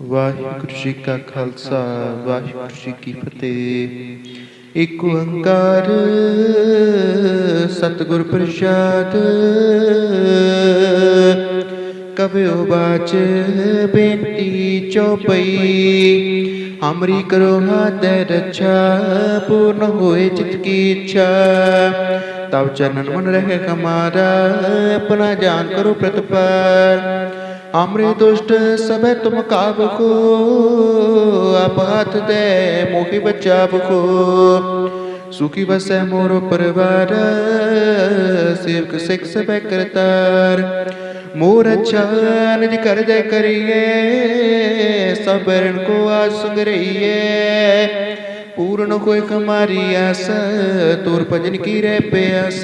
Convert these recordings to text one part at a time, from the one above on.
ਵਾਹਿਗੁਰੂ ਜੀ ਕਾ ਖਾਲਸਾ ਵਾਹਿਗੁਰੂ ਜੀ ਕੀ ਫਤਿਹ ਇੱਕ ਓੰਕਾਰ ਸਤਿਗੁਰ ਪ੍ਰਸਾਦ ਕਬਿਓ ਬਾਚ ਬੇਨਤੀ ਚਉਪਈ ਹਮਰੀ ਕਰੋ ਹਾਥ ਰੱਛਾ ਪੂਰਨ ਹੋਏ ਚਿਤ ਕੀ ਇੱਛਾ ਤਬ ਚਰਨਨ ਮਨ ਰਹੇ ਹਮਾਰਾ ਆਪਣਾ ਜਾਨ ਕਰੋ ਪ੍ਰਤਪਾਰ हमरे दुष्ट सब तुम काब को आप हाथ दे मोहि बचाव को सुखी बसै मोर परिवार, सेवक सिख सब करतार। मोर अच्छा कर दे करिए, सबको आज रहिए पूर्ण कोई कमारी आस, तोर भजन की रे प्यास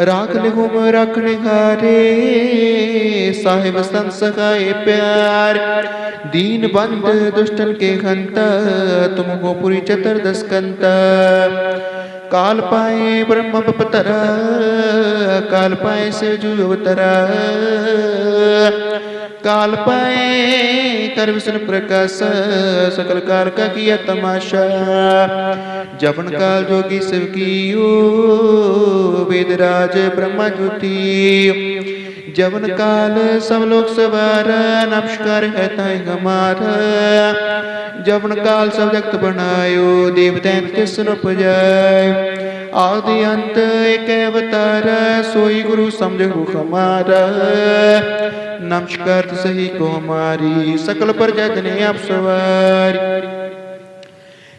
लिहुम रखने हारे साहिब संत सखाए प्यार। दीन बंद, दुष्टन के हंता तुम हो पुरी चतुर्दश कंता। काल पाए ब्रह्म पतरा काल पाए से जु काल पाए कर विष्णु प्रकाश सकल कार का किया तमाशा जपन काल जोगी शिव की वेदराज ब्रह्मा ज्योति जवन काल सब लोग सवार नमस्कार है ताई हमारा जवन काल सब जगत बनायो देवता किसन उपजाय आदि अंत एक अवतार सोई गुरु समझो हमारा नमस्कार सही कुमारी सकल पर जगने आप सवार।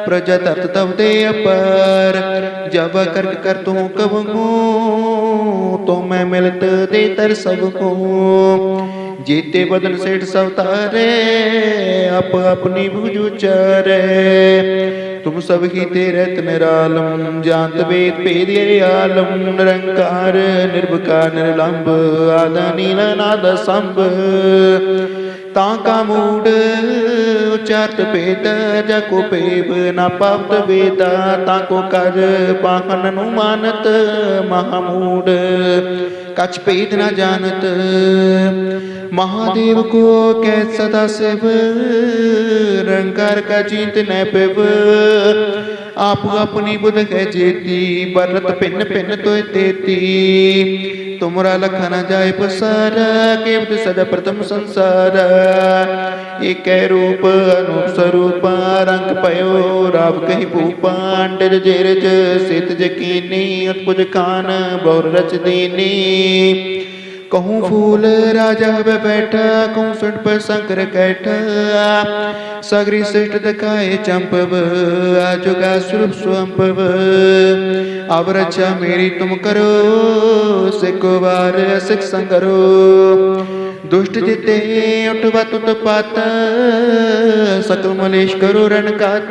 प्रजा तत तब दे अपर जब करक कर तू कबू तो मैं मिलत दे तर सबको जीते बदन सेठ सवतारे अप अपनी बुझ उचारे तुम सब ही तेरे निरालम जानत वेद पेद आलम निरंकार निर्भकार निर्लंब आदा नीला नाद संभ ताका मूड उच्चारत पेद जको पेब ना पावत वेदा, ताको कर पाहन नु मानत, महामूड, कछ पेद न जानत। महादेव को कै सदा शिव रंकार का चिंत न पिब आप अपनी बुध है जेती बरत पिन पिन तो तेती। तुमरा लखन जाय पसार केवट सदा प्रथम संसार। एक रूप, अनूप स्वरूप, रंग पयो, राव कही भूपांड जेरज सित जकीनी, उत्पुज खान बहुर रच दीनी। कहूँ फूल राजा वे बैठा, कहूँ सुट पर शंकर कैठा। सगरी श्रेष्ठ दिखाए चंपव आजुगा स्वरूप स्वंपव अब रक्षा मेरी तुम करो सिको बार सिख संगरो। दुष्ट जिते उठवा तुत पात सकल मलेश करो रण कात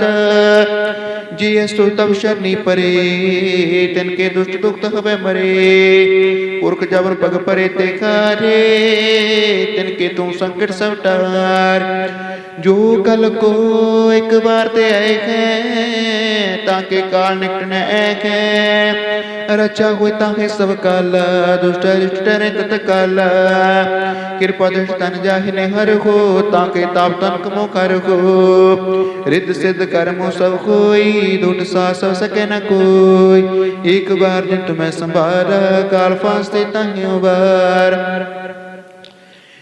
जी सो तब शनि परे, तिनके दुष्ट दुख हवे मरे। पुरख जबर पग परे ते खारे, तिनके तू संकट सब टार जो कल को एक बार ते आए हैं, ताके काल निकट न ऐक है। रचा हुए ताके सब काल, दुष्ट रिष्ट ने तत काल कृपा दुष्ट तन जाहिने हर हो, ताके ताप तन कमो कर हो। रिद्ध सिद्ध कर्मो सब कोई दुट सा सब सके न कोई। एक बार जिन तुम्हें संभारा काल फांसते ताहियों बार।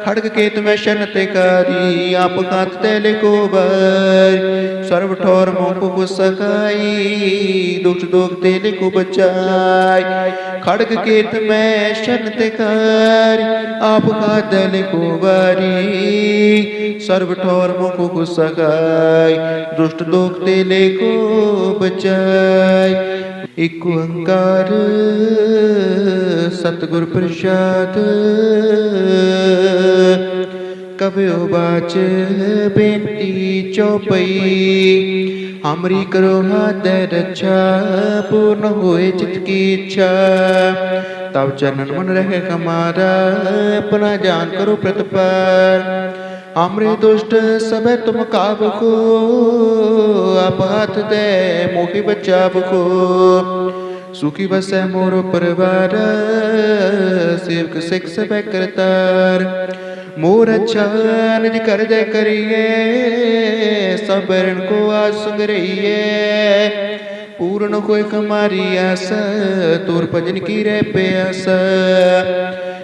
में शन ते कारी आप कात तेले को बर सर्व ठोर मोको को सकाई दुष्ट दोग तेले को बचाई खड़ग केत में शन ते कारी आप कात तेले को बारी सर्व ठोर मोको को सकाई दुष्ट दोग तेले को बचाई एक ओंकार, सतगुर प्रसाद। कवयो बाच बेटी चौपई। हमरी करो हाथ रक्षा अच्छा, पूर्ण होए चित की इच्छा। तब चरण मन रहे हमारा, अपना जान करो प्रतिपार। हमरे दुष्ट सब तुम काब को आप हाथ दे मोहि बचाव को सुखी बसे मोर परिवार सेवक सिख सब करतार मोर अच्छा निज कर दे करिए सबको आज संग रहिए पूर्ण कोई कमारी आस तोर भजन की रे प्यास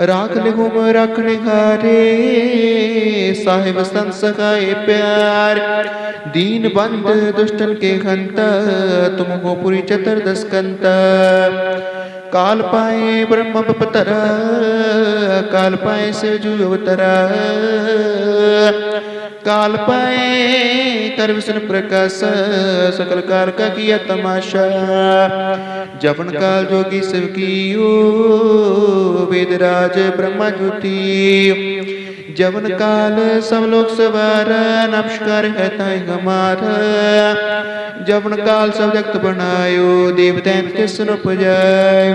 राख गुम रखने हारे। साहिब संत सखाए प्यार। दीन बंद, दुष्टन के हंत तुम हो पुरी चतुर्दश कंत काल पाए ब्रह्म पतरा काल पाए से जुवतरा काल पाए कर विष्णु प्रकाश सकल कार का किया तमाशा जपन काल जोगी शिव की वेदराज ब्रह्मा ज्योति जवन काल सब लोग सवार नमस्कार है ताई हमारा जवन काल सब जगत बनायो देवतैन के सुन पुजाय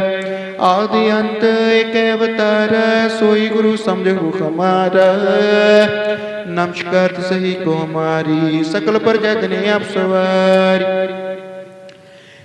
आदि अंत एक अवतार सोई गुरु समझो हमारा नमस्कार सही कुमारी सकल पर जगने आप सवारी।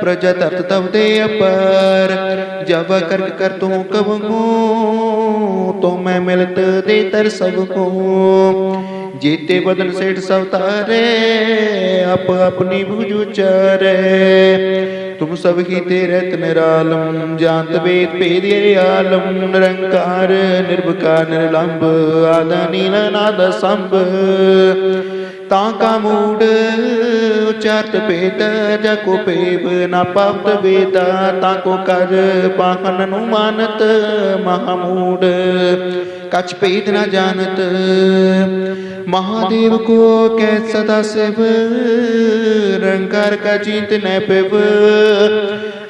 प्रजा तत तब दे अपर जब करक कर तू कब तो मैं मिलत दे तर सबको जीते बदन सेठ सवतारे अप अपनी बुझ उचारे तुम सब ही तेरे निरालम जानत वेद भेद आलम निरंकार निर्भकार निर्लंब ताका मूड उच्चारत भेद, जको पेब न पावत वेदा, ताको कर पाहन अनुमानत महामूड। कछ भेद न जानत, महादेव को कै सदा शिव रंकार का जीत न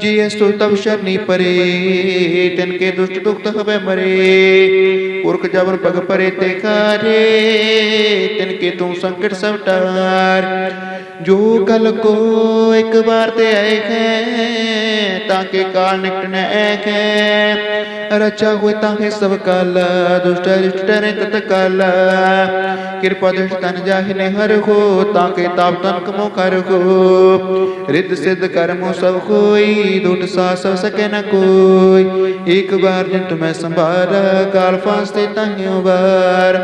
जी सुतम शरणी परे तिनके दुष्ट दुख हवे मरे। पुरख जबर पग परे ते कारे तिनके तू संकट सब टार ਜੋ ਕਲ ਕੋ ਇੱਕ ਵਾਰ ਤੇ ਆਏ ਹੈ ਤਾਂ ਕੇ ਕਾਲ ਨਿਕਟ ਨ ਹੈ ਰਚਾ ਹੋਏ ਤਾਂ ਹੈ ਸਭ ਕਾਲ ਦੁਸ਼ਟ ਰਿਸ਼ਟ ਟਰੇ ਤਤ ਕਾਲ ਕਿਰਪਾ ਦ੍ਰਿਸ਼ ਤਨ ਜਾਹਿ ਨੇ ਹਰ ਹੋ ਤਾਂ ਕੇ ਤਾਪ ਤਨ ਕਮੋ ਕਰ ਹੋ ਰਿੱਧ ਸਿੱਧ ਕਰਮੋ ਸਭ ਹੋਈ ਦੁਟ ਸਾ ਸਭ ਸਕੈ ਨ ਕੋਈ ਇੱਕ ਵਾਰ ਜਿਨ ਤੁਮੈ ਸੰਭਾਰ ਕਾਲ ਫਾਸਤੇ ਤਾਹਿਓ ਵਾਰ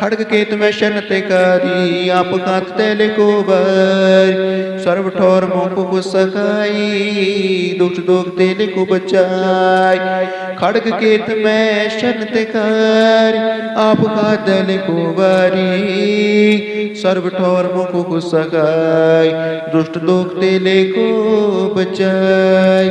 ਖੜਗ ਕੇਤ ਮੈਂ ਸ਼ਨ ਤੇ ਕਾਰੀ, ਆਪ ਹੱਥ ਤੇ ਲਿਖੋ ਬਰ ਸਰਬ ਠੋਰ ਮੋਹ ਕੋ ਸਹਾਈ ਦੁਸ਼ਟ ਦੁਖ ਤੇ ਲਿਖੋ ਬਚਾਈ। ਖੜਗ ਕੇ ਮੈਂ ਸ਼ਨ ਤੇ ਕਾਰੀ, ਆਪ ਹੱਥ ਤੇ ਲਿਖੋ ਬਰੀ ਸਰਬ ਠੋਰ ਮੋਹ ਕੋ ਸਹਾਈ ਦੁਸ਼ਟ ਦੁਖ ਤੇ ਲਿਖੋ ਬਚਾਈ।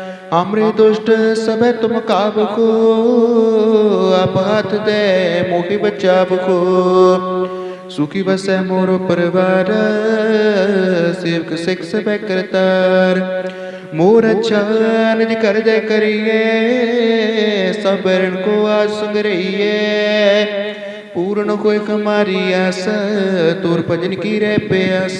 अमृत दुष्ट सब तुम काब को अपहत दे मोहि बचाब को सुखी बस है मोर परिवार, सेवक सिख सब करतार। मोर अच्छा निज कर दे करिए, सब वरण को आज सुंग रहिए। पूर्ण कोई कमारी आस, तुर भजन की रे प्यास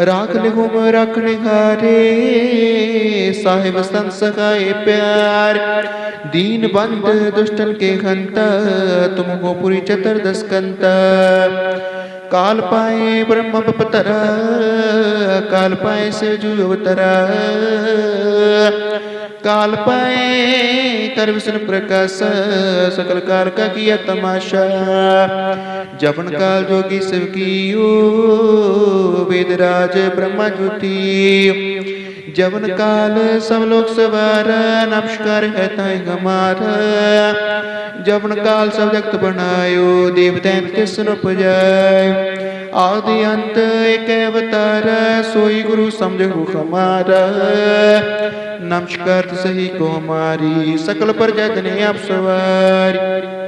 राख लिहुम रख निहारे साहिब संत प्यार। दीन बंद, दुष्टन के घंता, तुमको पूरी चतर दस कंता। काल पाए ब्रह्म पतरा काल पाए से जू काल पाए कर विष्णु प्रकाश सकल कार का किया तमाशा। जपन काल जोगी शिव कियो वेदराज ब्रह्मा ज्योति। जवन काल सब लोग सवार नमस्कार है ताई हमारा। जवन काल सब जगत बनायो देव दैत के सुन उपजाय आदि अंत एक अवतार सोई गुरु समझो हमारा। नमस्कार सही को हमारी सकल पर जगने आप सवारी।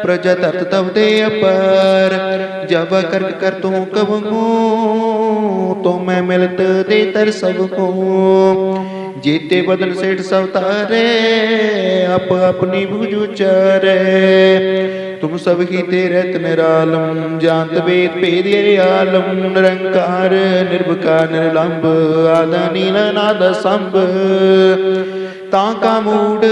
प्रजा तत तब दे अपर जब करक कर तू कब तो मैं मिलत दे तर सबको जीते बदन सेठ सवतारे अप अपनी भुज उचारे तुम सब ही तेरे निरालम जानत वेद भेद ये आलम निरंकार निर्भकार निर्लंब आदा नील नाद संभ ਤਾਂ ਕਾ ਮੂੜ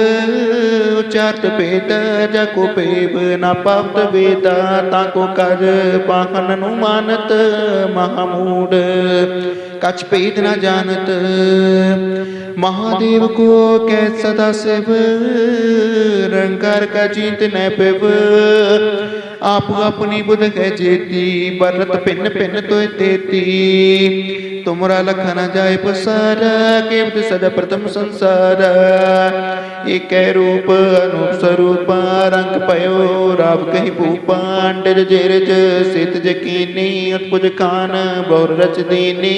ਉਚਾਰਤ ਭੇਦ ਜਾ ਕੋ ਪੇਬ ਨਾ ਪਵਤ ਵੇਦਾ, ਤਾਂ ਕੋ ਕਰ ਪਾਹਨ ਨੂੰ ਮਾਨਤ ਮਹਾਮੂੜ। ਕਛ ਭੇਦ ਨਾ ਜਾਣਤ, ਮਹਾਦੇਵ ਕੋ ਕੈ ਸਦਾ ਸਿਵ ਰੰਕਾਰ ਕਾ ਚਿੰਤ ਨੈ ਪਿਵ। आप अपनी बुध है जेती बरत पिन पिन तो तेती। तुमरा लखन जाय पसार केवट सदा प्रथम संसार। एक रूप अनूप स्वरूप, रंग पयो, राव कही भूपांडर जेरज, सित जकीनी उत्पुज खान, बौर रच दीनी।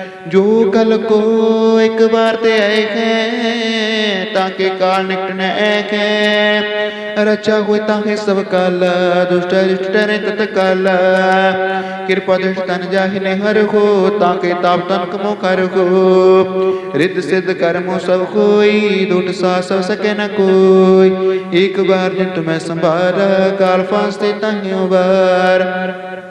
जो कल को एक बार ते आए हैं ताके काल निकट न है रचा हुए ताके सब काल दुष्ट दुष्ट डरे तत काल कृपा दृष्ट तन जाहि हर हो ताके ताप तन कमो कर हो रिद्ध सिद्ध कर्मो सब कोई दुट सा सब सके न कोई एक बार जिन तुम्हें संभार काल फांसते ताहियों बार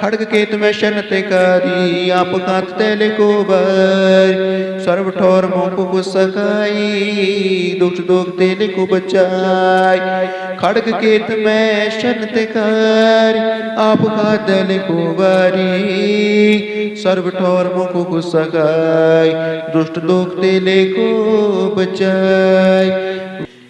खड़ग केत में शन तिकारी आप तेले को बर सर्व ठोर मोको को सखाई दुष्ट दुख तेले को बचाई। खड़ग के में शन तिकारी आप खात तेले को बारी सर्व ठोर मोको को सखाई दुष्ट दुख तेले को बचाई।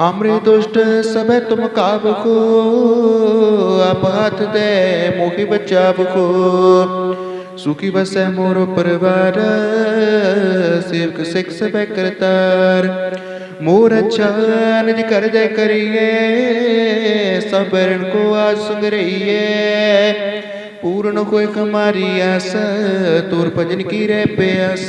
हमरे दुष्ट सब तुम काब को आप हाथ दे, मोहि बचाव को सुखी बस मोर परिवार, सेवक सिख सब करतार। मोर अच्छा निज कर दे करिए, सबको आज सुंग रहिए पूर्ण कोई हमारी आस, तोर भजन की रे प्यास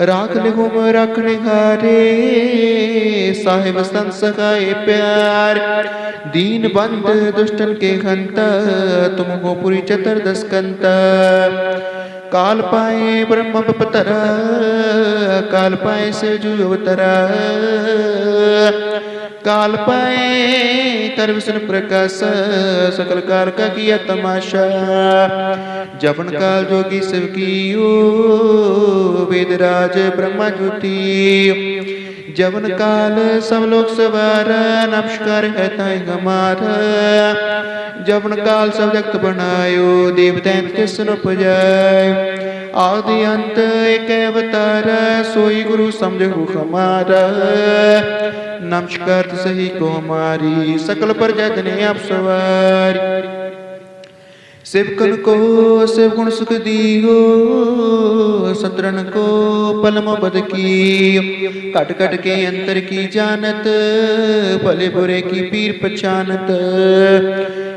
राख लिहुम रख हारे साहिब संत प्यार। दीन बंद, दुष्टन के खंत तुम हो पुरी चतुर्दश कंत काल पाए ब्रह्म पतरा काल पाए से जू अवतरा काल पाए कर विष्णु प्रकाश सकल काल का किया तमाशा। जपन काल जोगी शिव की वेदराज ब्रह्मा ज्योति। जवन काल सब लोग सवार नमस्कार है ताई हमारा जवन काल सब जगत बनायो देव दैत्य सुन उपजाय आदि अंत एक अवतार सोई गुरु समझो हमारा नमस्कार सही को हमारी सकल प्रजा जने आप सवार सेवकन को सेव गुण सुख दियो सत्रन को पलम बद की कट कट के अंतर की जानत भले बुरे की पीर पहचानत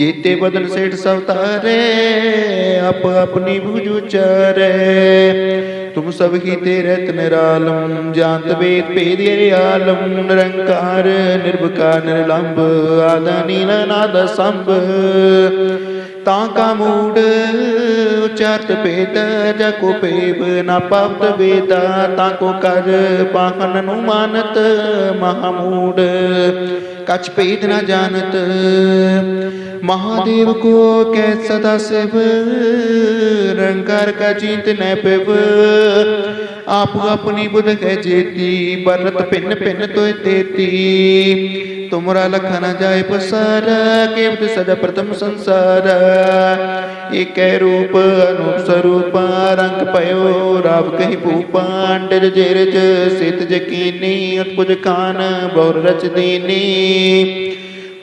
मैं मिलत दे तर सबको जीते बदन सेठ सब तारे अप अपनी भुज उचारे तुम सब ही तेरे निरालम जानत वेद भेद आलम निरंकार निर्भकार निर्लंब आदा नीला नाद संभ ताका मूड उच्चारत भेद जको पेब न पावत वेदा ताको कर पाहन नु मानत महामूड कछ भेद न जानत महादेव को कै सदा शिव रंकार का चिंत न पिव। आप अपनी बुध है जेती, बरत पिन पिन तो तेती तुमरा लखन जाय पसार केवट सदा प्रथम संसार। एक रूप अनूप स्वरूप, रंग पयो, राव कही भूपांड जेरज। सित जकीनी उत्पुज खान बहुर रच दीनी।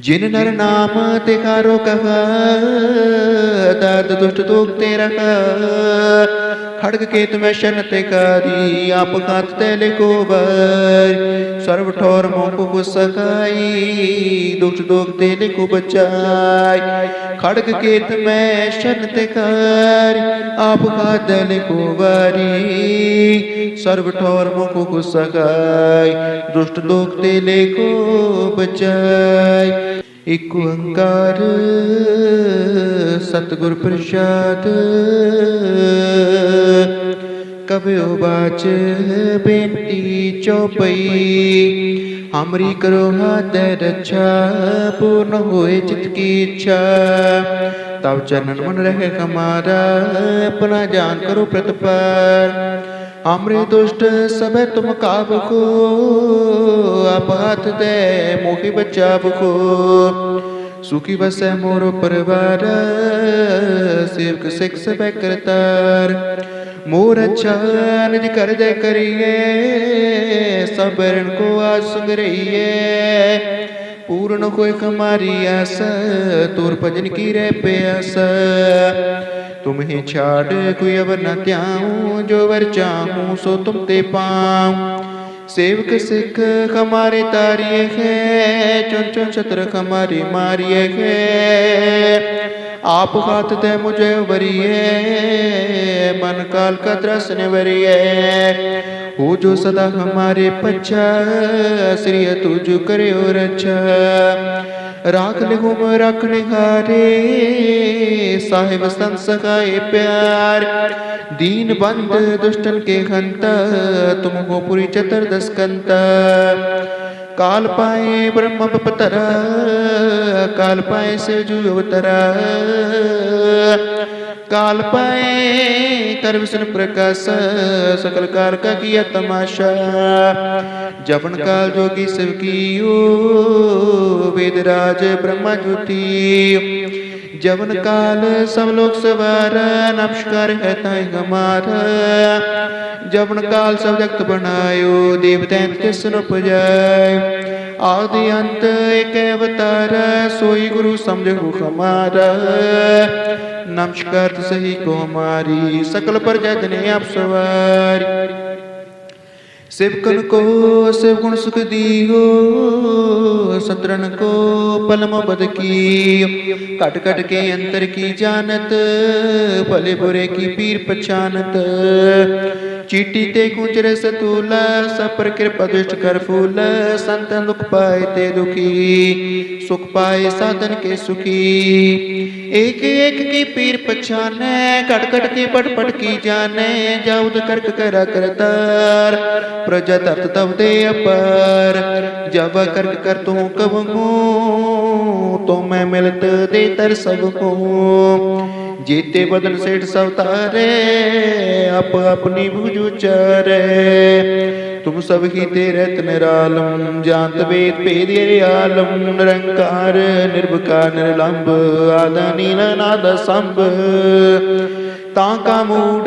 जिन नर नाम तिकारो कहा दर्द दुष्ट दुख तेरा खड़ग के तुम्हें शन तिकारी आप कात तेले को बर सर्व ठोर मोह को सकाई दुष्ट दुख तेले को बचाई खड़ग केत तो में शनत कर आपका दल कुवारी। सर्व ठोर मुख कुसकाय दुष्ट दुख तेले को बचाय एक अंकार सतगुर प्रसाद। कबे बाच बेटी चौपई। हमरी करो माते रक्षा, पूर्ण होए चित की इच्छा। तब चरण मन रहे हमारा, अपना जान करो प्रतिपर हमरे दुष्ट सब तुम काब को आप हाथ दे, मोहि बचाव को सुखी बस है मोर परिवार, सेवक सिख सब करतार। मोर चान जी कर दे करिए सबरण को आज संग रहिए। पूर्ण कोई मारी आस तुर भजन की रे प्यास। तुम्हें छाड़ कोई अब न त्याऊं, जो वर चाहूँ, सो तुम ते पाऊँ। सेवक सिख हमारे तारिये है, चुन चुन छत्र हमारी मारिये है। आप हाथ दे मुझे वरिए, मन काल का त्रसन वरिए वो जो सदा हमारे पच्छा श्री तुझ करे और अच्छा। राख ले हुम रखने हारे। साहिब संत सखाए प्यार। दीन बंद, दुष्टन के हंता तुम हो पुरी चतुर्दश कंता काल पाए ब्रह्म पतरा काल पाए से जू काल पाए कर विष्णु प्रकाश, सकल कार का किया तमाशा। जपन काल जोगी शिव की वेदराज ब्रह्मा ज्योति। जवन काल सब लोग सवार नमस्कार है ताई हमारा जवन काल सब जगत बनायो देवतैन के सुन पुजाय आदि अंत एक अवतार सोई गुरु समझो हमारा नमस्कार सही को हमारी सकल प्रजा जने आप सवार सेवकन को सेव गुण सुख दियो, सत्रन को पलम बद की कट कट के अंतर की जानत, भले बुरे की पीर पछानत। चीटी ते कुंचर सतूला, सपर कृपा दुष्ट कर फूल संतन दुख पाए ते दुखी। सुख पाए साधन के सुखी। एक एक की पीर पछाने, कट कट की पट पट की जाने जाउद करक करा करतार। प्रजा तत तब दे अपर जब करक कर तू कब तो मैं मिलत दे तर सबको जीते बदन सेठ सब तारे अप अपनी भुज उचारे तुम सब ही ते रहत निरालम जानत वेद भेद ये आलम निरंकार निर्विकार निरलंब आदा नील नाद संभ ताका मूड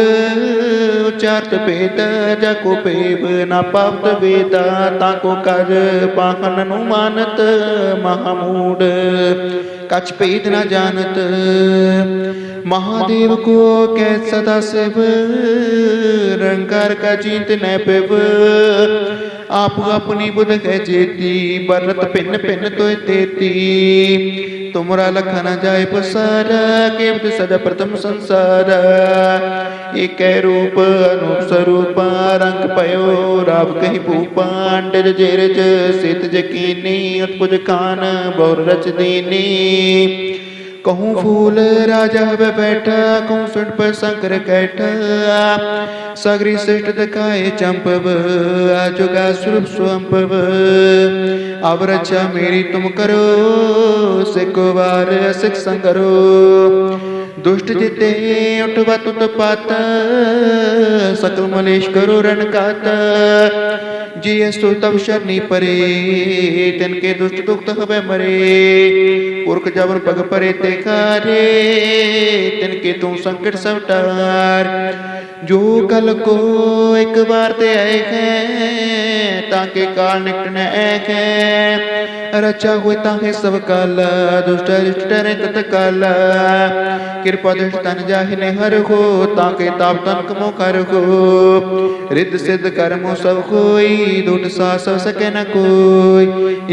उचरत भेद जको पेब न पवत वेदा, ताको कर पाखन अनुमानत महामूड। कछ भेद न जानत, महादेव को कै सदा शिव रंगार का जीत न पिब आप अपनी बुध कै जेती बरत पिन पिन तो तेती। तुमरा लखन जाय पसार केवट सदा प्रथम संसार। एक रूप, अनूप स्वरूप, रंग पयो, राव कही भूपांड जेरज सित जकीनी, उत्पुज खान बहुर रच दीनी। कहूँ फूल राजा वे बैठा, कहूँ सुन पर शंकर कैठा। सगरी श्रेष्ठ दिखाए चंपव आजुगा स्वरूप स्वंपव अब रक्षा मेरी तुम करो सिको बार सिख संगरो। दुष्ट जिते उठवा तुत पाता सकल मलेश करो रण काता जी सो तब शनि परे, तिनके दुष्ट दुख हवे मरे। पुरख जबर पग परे ते कारे तिनके तू संकट सब टार जो कल को एक बार ते आए हैं, ताके काल निकट न ऐक है। रचा हुए ताके सब काल, दुष्ट रिष्ट डरे तत काल कृपा दृष्ट तन जाहि हर हो, ताके ताप तन कमो कर हो। रिद्ध सिद्ध कर्मो सब कोई दुट सा सब सके न कोई।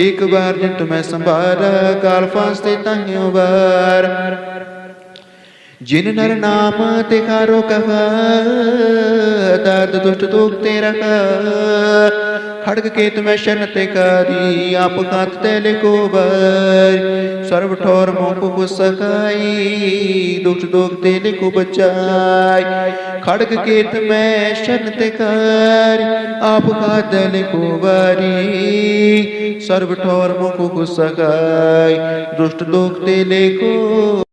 एक बार जिन तुम्हें संभारा काल फांसते ताहियों बार जिन नर नाम तिखारो कहा दर्द दुष्ट दुख ते रखा खड़ग के में शन ते कारी आप खात ते लिखो बर सर्व ठोर मोह को सकाई दुष्ट दुख ते लिखो बचाई खड़ग के में शन ते कारी आप खात ते लिखो बारी सर्व ठोर मोह को सकाई दुष्ट दुख ते लिखो